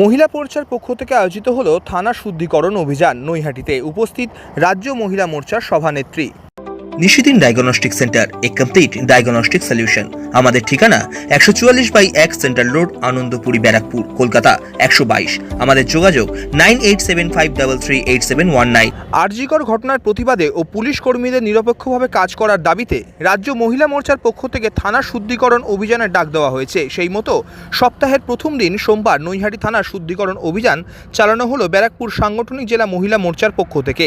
মহিলা মোর্চার পক্ষ থেকে আয়োজিত হলো থানা শুদ্ধিকরণ অভিযান। নৈহাটিতে উপস্থিত রাজ্য মহিলা মোর্চার সভানেত্রী। Nishidin diagnostic centre a complete diagnostic solution আমাদের ঠিকানা একশো চুয়াল্লিশ বাই এক সেন্ট্রাল রোড, আনন্দপুরি, ব্যারাকপুর, কলকাতা একশো বাইশ। আমাদের যোগাযোগ nine eight seven five double three eight seven one nine. RG Kar ঘটনার প্রতিবাদে ও পুলিশ কর্মীদের নিরপেক্ষভাবে কাজ করার দাবিতে রাজ্য মহিলা মোর্চার পক্ষ থেকে থানা শুদ্ধিকরণ অভিযানের ডাক দেওয়া হয়েছে। সেই মতো সপ্তাহের প্রথম দিন সোমবার নৈহাটি থানার শুদ্ধিকরণ অভিযান চালানো হলো ব্যারাকপুর সাংগঠনিক জেলা মহিলা মোর্চার পক্ষ থেকে।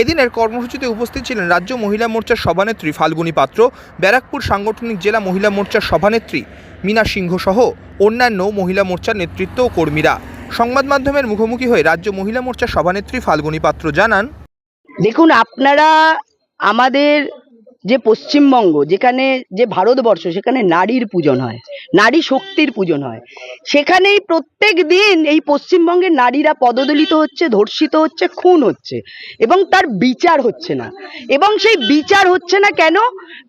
এদিনের কর্মসূচিতে উপস্থিত ছিলেন রাজ্য মহিলা মোর্চার সভানেত্রী ফাল্গুনী পাত্র, ব্যারাকপুর সাংগঠনিক জেলা মহিলা মোর্চার সভানেত্রী মীনা সিংহ সহ অন্যান্য মহিলা মোর্চার নেতৃত্ব ও কর্মীরা। সংবাদ মাধ্যমের মুখোমুখি হয়ে রাজ্য মহিলা মোর্চার সভানেত্রী ফাল্গুনী পাত্র জানান, দেখুন, আপনারা আমাদের যে পশ্চিমবঙ্গ, যেখানে যে ভারতবর্ষ, সেখানে নারীর পূজন হয়, নারী শক্তির পূজন হয়, সেখানেই প্রত্যেক দিন এই পশ্চিমবঙ্গের নারীরা পদদলিত হচ্ছে, ধর্ষিত হচ্ছে, খুন হচ্ছে এবং তার বিচার হচ্ছে না। এবং সেই বিচার হচ্ছে না কেন?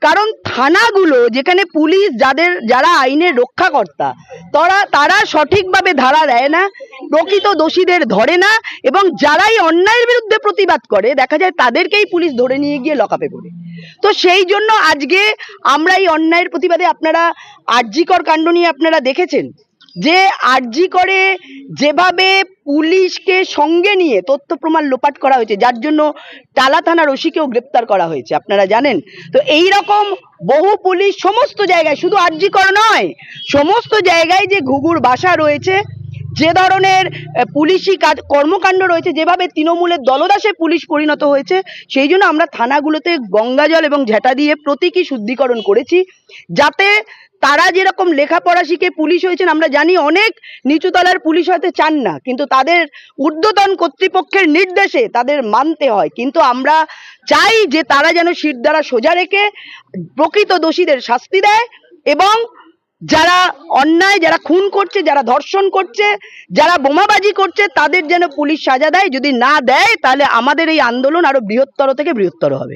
কারণ থানাগুলো, যেখানে পুলিশ যাদের, যারা আইনের রক্ষাকর্তা, তারা তারা সঠিকভাবে ধারা দেয় না, প্রকৃত দোষীদের ধরে না এবং যারাই অন্যায়ের বিরুদ্ধে প্রতিবাদ করে, দেখা যায় তাদেরকেই পুলিশ ধরে নিয়ে গিয়ে লকাপে করে। তো সেই জন্য আজকে আমরা এই অন্যায়ের প্রতিবাদে আপনারা আরজিকর কাণ্ড নিয়ে আপনারা দেখেছেন যে আরজি করে যেভাবে পুলিশকে সঙ্গে নিয়ে তথ্য প্রমাণ লোপাট করা হয়েছে, যার জন্য টালা থানার ওসিকেও গ্রেপ্তার করা হয়েছে, আপনারা জানেন। তো এই রকম বহু পুলিশ সমস্ত জায়গায়, শুধু আরজি কর নয়, সমস্ত জায়গায় যে ঘুঘুর বাসা রয়েছে যে ধরনের পুলিশি কাজ, কর্মকাণ্ড রয়েছে, যেভাবে তৃণমূলের দলদাসে পুলিশ পরিণত হয়েছে, সেই জন্য আমরা থানাগুলোতে গঙ্গাজল এবং ঝেঁটা দিয়ে প্রতীকী শুদ্ধিকরণ করেছি, যাতে তারা যেরকম লেখাপড়া শিখে পুলিশ হয়েছেন, আমরা জানি অনেক নিচুতলার পুলিশ হতে চান না, কিন্তু তাদের ঊর্ধ্বতন কর্তৃপক্ষের নির্দেশে তাদের মানতে হয়, কিন্তু আমরা চাই যে তারা যেন শির দ্বারা সোজা রেখে প্রকৃত দোষীদের শাস্তি দেয় এবং যারা অন্যায় যারা খুন করছে যারা ধর্ষণ করছে যারা বোমাবাজি করছে তাদের যেন পুলিশ সাজা দেয় যদি না দেয় তাহলে আমাদের এই আন্দোলন আরও বৃহত্তর থেকে বৃহত্তর হবে